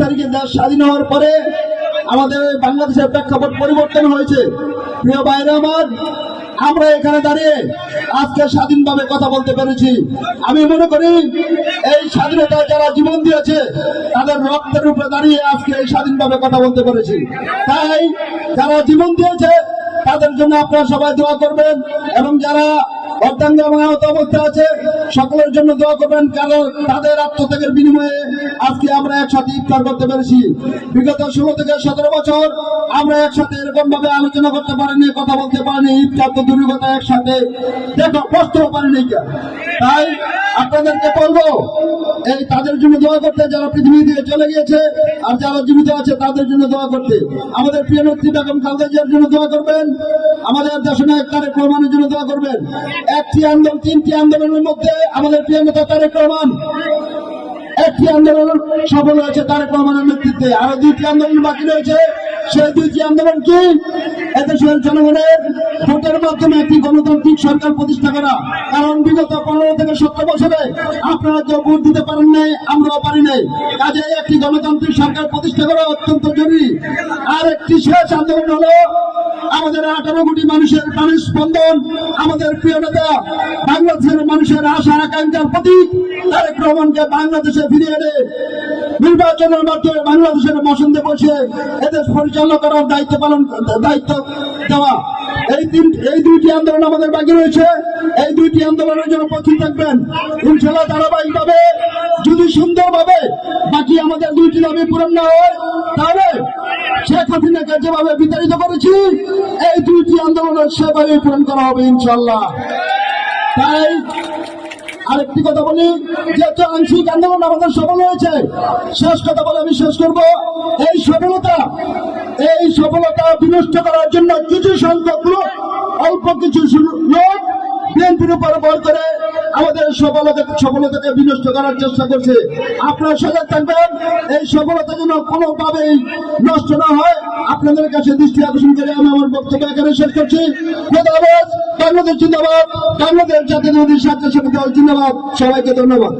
তারিখে দেশ স্বাধীন হওয়ার পরে আমাদের বাংলাদেশের প্রেক্ষাপট পরিবর্তন হয়েছে। প্রিয় বাইরে আমার, আমরা এখানে দাঁড়িয়ে আজকে স্বাধীনভাবে কথা বলতে পেরেছি। আমি মনে করি এই স্বাধীনতায় যারা জীবন দিয়েছে, তাদের রক্তের উপরে দাঁড়িয়ে আজকে এই স্বাধীনভাবে কথা বলতে পেরেছি। তাই যারা জীবন দিয়েছে, তাদের জন্য আপনারা সবাই দোয়া করবেন এবং যারা অর্ধাঙ্গ এবং আহত অবস্থা আছে। সকলের জন্য দোয়া করবেন, কারণ তাদের আত্মত্যাগের বিনিময়ে আজকে আমরা একসাথে ইফতার করতে পেরেছি। বিগত ষোলো থেকে সতেরো বছর আমরা একসাথে এরকম ভাবে আলোচনা করতে পারিনি, কথা বলতে পারিনি, ইফতার তো দূরের কথা, একসাথে। দেখো বসতেও পারিনি। তাই আপনাদেরকে বলব, এই তাদের জন্য দোয়া করতে যারা পৃথিবী দিয়ে চলে গিয়েছে, আর যারা জীবিত আছে তাদের জন্য দোয়া করতে। আমাদের প্রিয় নেত্রী বেগম খালেদা জিয়ার জন্য দোয়া করবেন, আমাদের দেশনায়ক তারেক রহমানের জন্য দোয়া করবেন। একটি আন্দোলন, তিনটি আন্দোলনের মধ্যে আমাদের প্রিয় নেতা তারেক রহমান। একটি আন্দোলন সফল হয়েছে তারেক রহমানের নেতৃত্বে। আরও দুইটি আন্দোলন বাকি রয়েছে। সেই দুইটি আন্দোলন কি? এদেশের জনগণের ভোটের মাধ্যমে একটি গণতান্ত্রিক সরকার প্রতিষ্ঠা করা। কারণ বিগত পনেরো থেকে সত্তর বছরে আপনারা কেউ ভোট দিতে পারেন নাই, আমরাও পারি নাই। কাজে একটি গণতান্ত্রিক সরকার প্রতিষ্ঠা করা অত্যন্ত জরুরি। আর একটি শেষ আন্দোলন হলো আমাদের আঠারো কোটি মানুষের প্রাণের স্পন্দন, আমাদের প্রিয় নেতা, বাংলাদেশের মানুষের আশা আকাঙ্ক্ষার প্রতীক, তারেক রহমানকে বাংলাদেশে ফিরিয়ে এনে নির্বাচনের মাধ্যমে বাংলাদেশের বসন্তে বসে এদেশ পরিচালনা করার দায়িত্ব পালন, দায়িত্ব দেওয়া। এই তিন এই দুইটি আন্দোলন আমাদের বাকি রয়েছে। এই দুইটি আন্দোলনের জন্য প্রস্তুত থাকবেন। ইনশাল্লাহ ধারাবাহিকভাবে, যদি সুন্দরভাবে বাকি আমাদের দুইটি দাবি পূরণ না হয়, তাহলে যেভাবে বিতাড়িত করেছি, এই দুইটি আন্দোলনের সেভাবে পূরণ করা হবে ইনশাল্লাহ তাই আরেকটি কথা বলি, যেহেতু আংশিক আন্দোলন আমাদের সফল হয়েছে, শেষ কথা বলে আমি শেষ করব। এই সফলতা এই সফলতা বিনষ্ট করার জন্য কিছু সংখ্যক লোক, অল্প কিছু লোক বিএনপির উপর বল করে আমাদের সফলতা সফলতাকে বিনষ্ট করার চেষ্টা করছে। আপনারা সজাগ থাকবেন। সফলতা যেন কোনোভাবেই নষ্ট না হয়। আপনাদের কাছে দৃষ্টি আকর্ষণ করে আমি আমার বক্তব্য এখানে শেষ করছি। বাংলাদেশ জিন্দাবাদ। বাংলাদেশ জাতীয় স্বার্থ সমিতি জিন্দাবাদ। সবাইকে ধন্যবাদ।